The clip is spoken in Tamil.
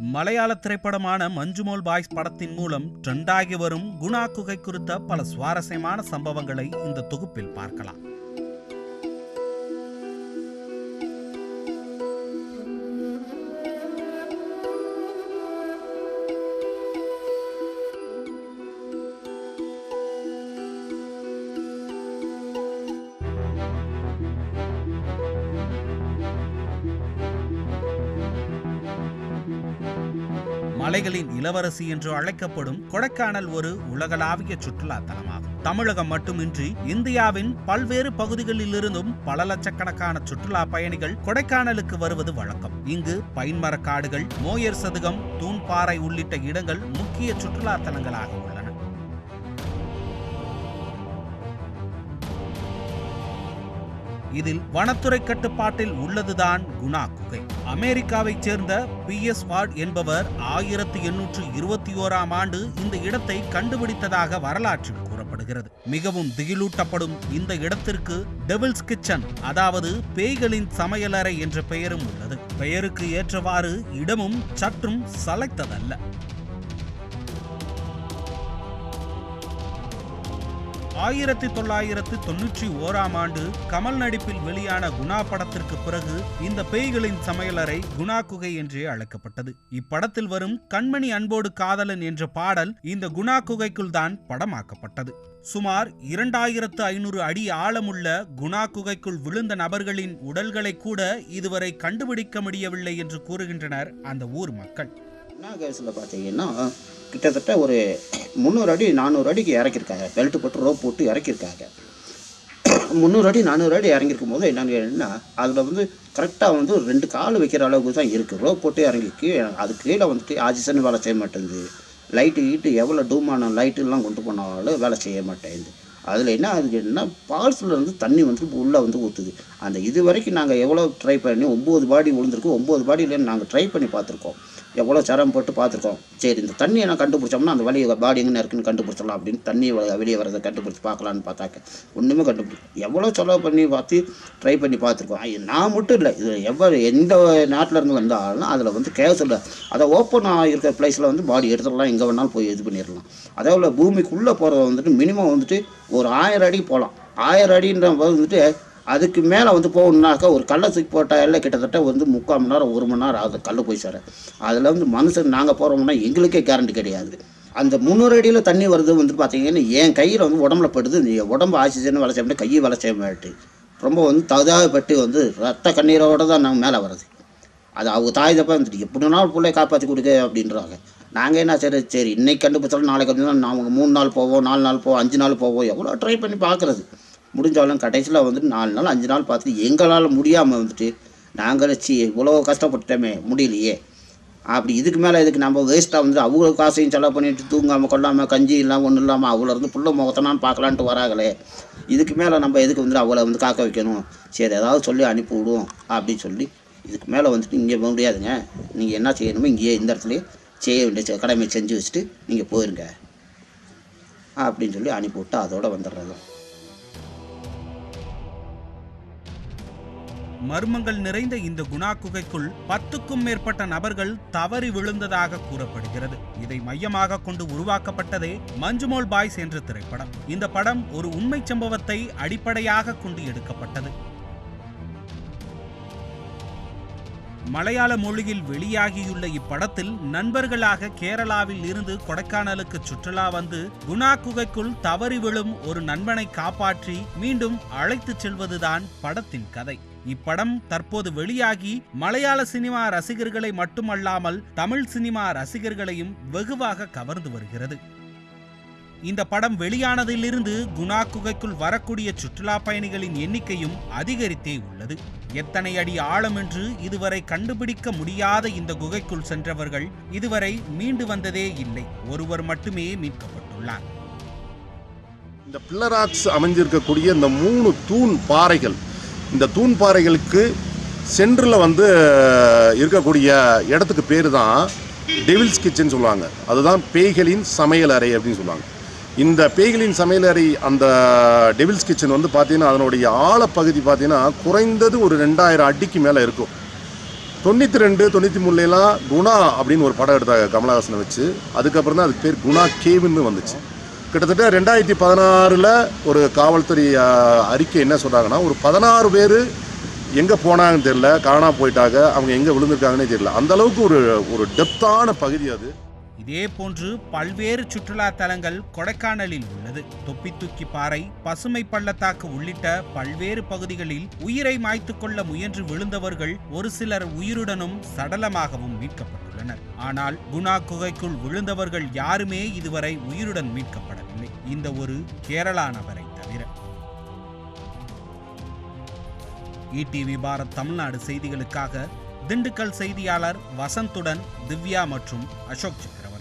மலையாள திரைப்படமான மஞ்சுமோல் பாய்ஸ் படத்தின் மூலம் ட்ரெண்டாகி வரும் குணா குகை குறித்த பல சுவாரஸ்யமான சம்பவங்களை இந்த தொகுப்பில் பார்க்கலாம். மலைகளின் இளவரசி என்று அழைக்கப்படும் கொடைக்கானல் ஒரு உலகளாவிய சுற்றுலா தலமாகும் தமிழகம் மட்டுமின்றி இந்தியாவின் பல்வேறு பகுதிகளிலிருந்தும் பல லட்சக்கணக்கான சுற்றுலா பயணிகள் கொடைக்கானலுக்கு வருவது வழக்கம். இங்கு பைன்மரக்காடுகள் மோயர் சதுகம் தூண்பாறை உள்ளிட்ட இடங்கள் முக்கிய சுற்றுலா தலங்களாக உள்ளன. இதில் வனத்துறை கட்டுப்பாட்டில் உள்ளதுதான் குணா குகை அமெரிக்காவைச் சேர்ந்த பி. எஸ். வார்ட் என்பவர் ஆயிரத்தி எண்ணூற்று இருபத்தி ஓராம் ஆண்டு இந்த இடத்தை கண்டுபிடித்ததாக வரலாற்றில் கூறப்படுகிறது. மிகவும் திகிலூட்டப்படும் இந்த இடத்திற்கு டெவில்ஸ் கிச்சன் அதாவது பேய்களின் சமையலறை என்ற பெயரும் உள்ளது. பெயருக்கு ஏற்றவாறு இடமும் சற்றும் சளைத்ததல்ல. ஆயிரத்தி தொள்ளாயிரத்து தொன்னூற்றி ஓராம் ஆண்டு கமல் நடிப்பில் வெளியான குணா படத்திற்கு பிறகு இந்த பேய்களின் சமையலறை குணா குகை என்றே அழைக்கப்பட்டது. இப்படத்தில் வரும் கண்மணி அன்போடு காதலன் என்ற பாடல் இந்த குணா குகைக்குள் தான் படமாக்கப்பட்டது. சுமார் இரண்டாயிரத்து ஐநூறு அடி ஆழமுள்ள குணா குகைக்குள் விழுந்த நபர்களின் உடல்களை கூட இதுவரை கண்டுபிடிக்க முடியவில்லை என்று கூறுகின்றனர் அந்த ஊர் மக்கள். பார்த்தீங்கன்னா கிட்டத்தட்ட ஒரு முந்நூறு அடி நானூறு அடிக்கு இறக்கியிருக்காங்க. பெல்ட்டு போட்டு ரோப் போட்டு இறக்கியிருக்காங்க. முந்நூறு அடி நானூறு அடி இறங்கியிருக்கும் போது என்னன்னு கேட்டீங்கன்னா அதில் வந்து கரெக்டாக வந்து ரெண்டு கால் வைக்கிற அளவுக்கு தான் இருக்குது ரோப் போட்டு இறங்கிக்கு அது கீழே வந்துட்டு ஆக்சிஜன் வேலை செய்ய மாட்டேங்குது. லைட்டு கீட்டு எவ்வளோ டூமான லைட்டுலாம் கொண்டு போனாலும் வேலை செய்ய மாட்டேங்குது. அதில் என்ன ஆகுதுன்னா கேட்டிங்கன்னா தண்ணி வந்து உள்ளே வந்து ஊற்றுது அந்த இது வரைக்கும் நாங்கள் எவ்வளோ ட்ரை பண்ணி ஒம்பது பாடி விழுந்திருக்கோம் ஒம்பது பாடியில் நாங்கள் ட்ரை பண்ணி பார்த்துருக்கோம். எவ்வளோ சிரமம் போட்டு பார்த்துருக்கோம். சரி இந்த தண்ணியை நான் கண்டுபிடிச்சோம்னா அந்த வழி பாடி எங்கே இருக்குன்னு கண்டுபிடிச்சிடலாம் அப்படின்னு தண்ணி வெளியே வரதை கண்டுபிடிச்சி பார்க்கலான்னு பார்த்தாக்க ஒன்றுமே கண்டுபிடி எவ்வளோ செலவு பண்ணி பார்த்து ட்ரை பண்ணி பார்த்துருக்கோம். நான் மட்டும் இல்லை இது எவ்வளோ எந்த நாட்டிலேருந்து வந்தாலும் அதில் வந்து கேஸில் அதை ஓப்பன் இருக்கிற பிளேஸில் வந்து பாடி எடுத்துடலாம் எங்கே வேணாலும் போய் இது பண்ணிடலாம். அதே போல் பூமிக்குள்ளே போகிறத வந்துட்டு மினிமம் வந்துட்டு ஒரு ஆயிரம் அடி போகலாம் ஆயிரம் அடின்ற வந்துட்டு அதுக்கு மேலே வந்து போகணுன்னாக்கா ஒரு கல்லை தூக்கி போட்டால் கிட்டத்தட்ட வந்து முக்கால் மணி நேரம் ஒரு மணி நேரம் ஆகுது கல் போய் சார். அதில் வந்து மனுஷன் நாங்கள் போகிறோம்னா எங்களுக்கே கேரண்டி கிடையாது. அந்த முந்நூறு அடியில் தண்ணி வருது வந்து பார்த்தீங்கன்னா என் கையில் வந்து உடம்புல படுது. உடம்பு ஆக்சிஜன் வேலை செய்ய கையை வேலை செய்ய மாட்டு ரொம்ப வந்து தகுதாகப்பட்டு வந்து ரத்த கண்ணீரோடு தான் நாங்கள் மேலே வருது அது அவங்க தாய் தப்பா வந்துட்டு எப்படினாலும் பிள்ளைய காப்பாற்றி கொடுக்க அப்படின்றாங்க. நாங்கள் என்ன சரி சரி இன்றைக்கி கண்டுபிடிச்சாலும் நாளைக்கு கண்டுபிடிச்சாலும் நாங்கள் மூணு நாள் போவோம் நாலு நாள் போவோம் அஞ்சு நாள் போவோம் எவ்வளோ ட்ரை பண்ணி பார்க்குறது? முடிஞ்சாலும் கடைசியில் வந்துட்டு நாலு நாள் அஞ்சு நாள் பார்த்துட்டு எங்களால் முடியாமல் வந்துட்டு நாங்கள் சி இவ்வளோ கஷ்டப்பட்டுட்டோமே முடியலையே. அப்படி இதுக்கு மேலே இதுக்கு நம்ம வேஸ்ட்டாக வந்து அவ்வளோ காசையும் செலவு பண்ணிட்டு தூங்காமல் கொள்ளாமல் கஞ்சி இல்லாமல் ஒன்றும் இல்லாமல் அவ்வளோ இருந்து புள்ள முகத்தனான்னு பார்க்கலான்ட்டு வராங்களே இதுக்கு மேலே நம்ம எதுக்கு வந்து அவளை வந்து காக்க வைக்கணும்? சரி ஏதாவது சொல்லி அனுப்பி விடுவோம் அப்படின்னு சொல்லி இதுக்கு மேலே வந்துட்டு இங்கே போக முடியாதுங்க. நீங்கள் என்ன செய்யணுமோ இங்கேயே இந்த இடத்துலையே செய்ய வேண்டிய கடமையை செஞ்சு வச்சுட்டு நீங்கள் போயிருங்க. அப்படின்னு சொல்லி அனுப்பி விட்டு அதோட வந்துடுறது. மர்மங்கள் நிறைந்த இந்த குணா குகைக்குள் பத்துக்கும் மேற்பட்ட நபர்கள் தவறி விழுந்ததாக கூறப்படுகிறது. இதை மையமாக கொண்டு உருவாக்கப்பட்டதே மஞ்சுமோல் பாய்ஸ் என்ற திரைப்படம். இந்த படம் ஒரு உண்மை சம்பவத்தை அடிப்படையாக கொண்டு எடுக்கப்பட்டது. மலையாள மொழியில் வெளியாகியுள்ள இப்படத்தில் நண்பர்களாக கேரளாவில் இருந்து கொடைக்கானலுக்கு சுற்றுலா வந்து குணா குகைக்குள் தவறி விழும் ஒரு நண்பனை காப்பாற்றி மீண்டும் அழைத்துச் செல்வதுதான் படத்தின் கதை. இப்படம் தற்போது வெளியாகி மலையாள சினிமா ரசிகர்களை மட்டுமல்லாமல் தமிழ் சினிமா ரசிகர்களையும் வெகுவாக கவர்ந்து வருகிறது. இந்த படம் வெளியானதிலிருந்து குணா குகைக்குள் வரக்கூடிய சுற்றுலா பயணிகளின் எண்ணிக்கையும் அதிகரித்தே உள்ளது. எத்தனை அடி ஆழம் என்று இதுவரை கண்டுபிடிக்க முடியாத இந்த குகைக்குள் சென்றவர்கள் இதுவரை மீண்டு வந்ததே இல்லை. ஒருவர் மட்டுமே மீட்கப்பட்டுள்ளார். இந்த பில்லராக்ஸ் அமைஞ்சிருக்கக்கூடிய இந்த மூணு தூண் பாறைகள் இந்த தூண் பாறைகளுக்கு சென்டரில் வந்து இருக்கக்கூடிய இடத்துக்கு பேர் தான் டெவில்ஸ் கிச்சன் சொல்லுவாங்க. அதுதான் பேய்களின் சமையல் அறை அப்படின்னு சொல்லுவாங்க. இந்த பேய்களின் சமையலறை அந்த டெவில்ஸ் கிச்சன் வந்து பார்த்தீங்கன்னா அதனுடைய ஆழப்பகுதி பார்த்தீங்கன்னா குறைந்தது ஒரு ரெண்டாயிரம் அடிக்கு மேலே இருக்கும். தொண்ணூற்றி ரெண்டு தொண்ணூற்றி மூணுலாம் குணா அப்படின்னு ஒரு படம் எடுத்தாங்க கமலஹாசனை வச்சு. அதுக்கப்புறம் தான் அதுக்கு பேர் குணா கேவுன்னு வந்துச்சு. கிட்டத்தட்ட ரெண்டாயிரத்தி பதினாறில் ஒரு காவல்துறை அறிக்கை என்ன சொல்கிறாங்கன்னா ஒரு பதினாறு பேர் எங்கே போனாங்கன்னு தெரியல காணாம போயிட்டாங்க அவங்க எங்கே விழுந்திருக்காங்கன்னே தெரியல. அந்தளவுக்கு ஒரு ஒரு டெப்த்தான பகுதி அது. இதே போன்று பல்வேறு சுற்றுலா தலங்கள் கொடைக்கானலில் உள்ளது. தொப்பித்துக்கி பாறை பசுமை பள்ளத்தாக்கு உள்ளிட்ட பல்வேறு பகுதிகளில் உயிரை மாய்த்துக் கொள்ள முயன்று விழுந்தவர்கள் ஒரு சிலர் உயிருடனும் சடலமாகவும் மீட்கப்பட்டுள்ளனர். ஆனால் குணா குகைக்குள் விழுந்தவர்கள் யாருமே இதுவரை உயிருடன் மீட்கப்படவில்லை. இந்த ஒரு கேரளா நபரை தவிர இடிவி பாரத் தமிழ்நாடு செய்திகளுக்காக திண்டுக்கல் செய்தியாளர் வசந்துடன் திவ்யா மற்றும் அசோக் சக்கரவர்த்தி.